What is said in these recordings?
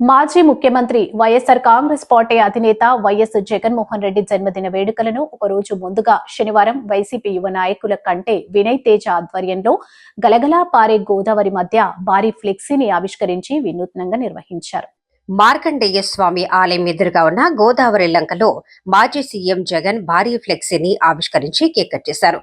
మాజీ ముఖ్యమంత్రి YSR Congress party అధినేత వైఎస్ జగన్మోహన్ రెడ్డి జన్మదిన వేడుకలను ఒక రోజు ముందుగా శనివారం వైసీపీ యువ నాయకుల కంటే వినయ్ తేజ ఆధ్వర్యంలో గలగలా పారే గోదావరి మధ్య భారీ ఫ్లెక్సీని ఆవిష్కరించి వినూత్నంగా నిర్వహించారు. మార్కండేయ స్వామి ఆలయం ఎదురుగా ఉన్న గోదావరి లంకలో మాజీ సీఎం జగన్ భారీ ఫ్లెక్సీని ఆవిష్కరించి కేక్ కట్ చేశారు.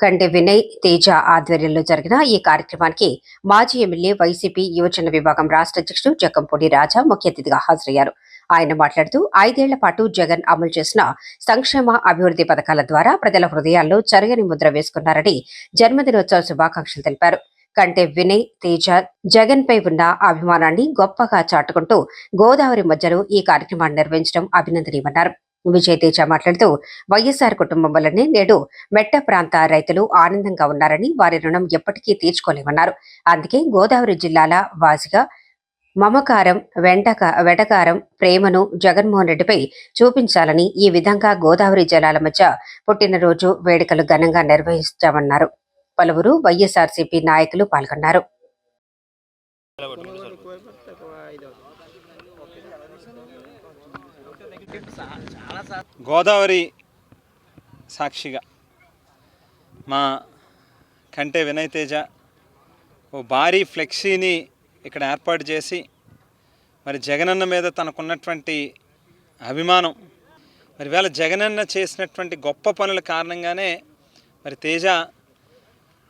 కండె వినయ్ తేజ ఆధ్వర్యంలో జరిగిన ఈ కార్యక్రమానికి మాజీ ఎమ్మెల్యే వైసీపీ యువజన విభాగం రాష్ట్ర అధ్యక్షుడు జక్కంపూడి రాజా ముఖ్య అతిథిగా హాజరయ్యారు. ఆయన మాట్లాడుతూ ఐదేళ్ళ పాటు జగన్ అమలు చేసిన సంక్షేమ అభివృద్ధి పథకాల ద్వారా ప్రజల హృదయాల్లో చరగని ముద్ర వేసుకున్నారని జన్మదినోత్సవ శుభాకాంక్షలు తెలిపారు. కంటే వినయ్ తేజ జగన్ పై ఉన్న అభిమానాన్ని గొప్పగా చాటుకుంటూ గోదావరి మధ్యలో ఈ కార్యక్రమాన్ని నిర్వహించడం అభినందనీయమన్నారు. విజయ్ తేజ మాట్లాడుతూ వైఎస్ఆర్ కుటుంబం వల్లనే నేడు మెట్ట ప్రాంత రైతులు ఆనందంగా ఉన్నారని వారి రుణం ఎప్పటికీ తీర్చుకోలేమన్నారు. అందుకే గోదావరి జిల్లాల వాసిగా మమకారం వెంటక వెటకారం ప్రేమను జగన్మోహన్ రెడ్డిపై చూపించాలని ఈ విధంగా గోదావరి జలాల మధ్య పుట్టినరోజు వేడుకలు ఘనంగా నిర్వహించామన్నారు పలువురు వైఎస్ఆర్సీపీ నాయకులు పాల్గొన్నారు. గోదావరి సాక్షిగా మా కంటే వినయ్ తేజ ఓ భారీ ఫ్లెక్సీని ఇక్కడ ఏర్పాటు చేసి మరి జగనన్న మీద తనకున్నటువంటి అభిమానం మరి వేళ జగనన్న చేసినటువంటి గొప్ప పనుల కారణంగానే మరి తేజ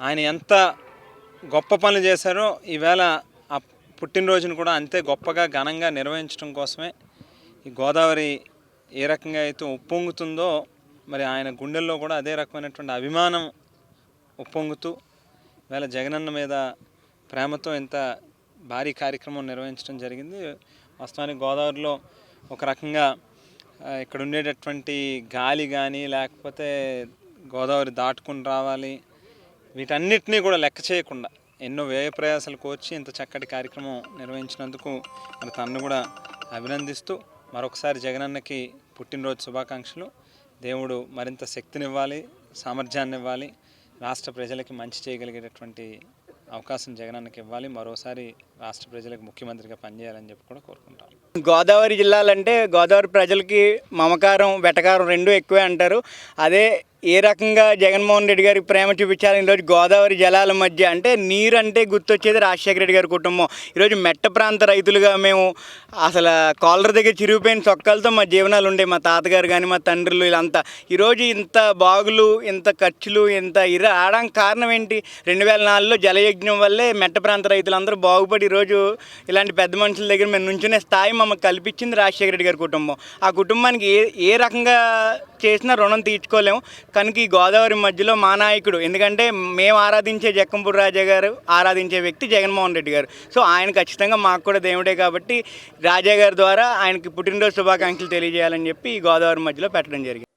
ఆయన ఎంత గొప్ప పనులు చేశారో ఈవేళ ఆ పుట్టినరోజును కూడా అంతే గొప్పగా ఘనంగా నిర్వహించడం కోసమే ఈ గోదావరి ఏ రకంగా అయితే ఉప్పొంగుతుందో మరి ఆయన గుండెల్లో కూడా అదే రకమైనటువంటి అభిమానం ఉప్పొంగుతూ వేళ జగనన్న మీద ప్రేమతో ఇంత భారీ కార్యక్రమం నిర్వహించడం జరిగింది. వాస్తవానికి గోదావరిలో ఒక రకంగా ఇక్కడ ఉండేటటువంటి గాలి కానీ లేకపోతే గోదావరి దాటుకుని రావాలి వీటన్నిటినీ కూడా లెక్క చేయకుండా ఎన్నో వ్యయ ప్రయాసాలు కోర్చి ఇంత చక్కటి కార్యక్రమం నిర్వహించినందుకు మరి తనను కూడా అభినందిస్తూ మరొకసారి జగనన్నకి పుట్టినరోజు శుభాకాంక్షలు. దేవుడు మరింత శక్తినివ్వాలి సామర్థ్యాన్ని ఇవ్వాలి రాష్ట్ర ప్రజలకి మంచి చేయగలిగేటటువంటి అవకాశం జగనన్నకి ఇవ్వాలి. మరోసారి రాష్ట్ర ప్రజలకు ముఖ్యమంత్రిగా పనిచేయాలని చెప్పి కూడా కోరుకుంటాం గోదావరి జిల్లాలంటే గోదావరి ప్రజలకి మమకారం వెటకారం రెండూ ఎక్కువే అంటారు. అదే ఏ రకంగా జగన్మోహన్ రెడ్డి గారికి ప్రేమ చూపించాలి ఈరోజు గోదావరి జలాల మధ్య అంటే నీరు అంటే గుర్తొచ్చేది రాజశేఖర రెడ్డి గారి కుటుంబం. ఈరోజు మెట్ట ప్రాంత రైతులుగా మేము అసలు కాలర్ దగ్గర చిరిగిపోయిన చొక్కాలతో మా జీవనాలు ఉండే మా తాతగారు కానీ మా తండ్రులు వీళ్ళంతా. ఈరోజు ఇంత బాగులు ఇంత ఖర్చులు ఇంత ఇర ఆడడానికి కారణం ఏంటి? రెండు వేల నాలుగులో జలయజ్ఞం వల్లే మెట్ట ప్రాంత రైతులందరూ బాగుపడి ఈరోజు ఇలాంటి పెద్ద మనుషుల దగ్గర మేము నుంచునే స్థాయి మమ్మల్ని కల్పించింది రాజశేఖర రెడ్డి గారి కుటుంబం. ఆ కుటుంబానికి ఏ ఏ రకంగా చేసినా రుణం తీర్చుకోలేము. కనుక ఈ గోదావరి మధ్యలో మా నాయకుడు ఎందుకంటే మేము ఆరాధించే జక్కంపూడి రాజా గారు ఆరాధించే వ్యక్తి జగన్మోహన్ రెడ్డి గారు. సో ఆయన ఖచ్చితంగా మాకు కూడా దేవుడే కాబట్టి రాజా గారి ద్వారా ఆయనకి పుట్టినరోజు శుభాకాంక్షలు తెలియజేయాలని చెప్పి ఈ గోదావరి మధ్యలో పెట్టడం జరిగింది.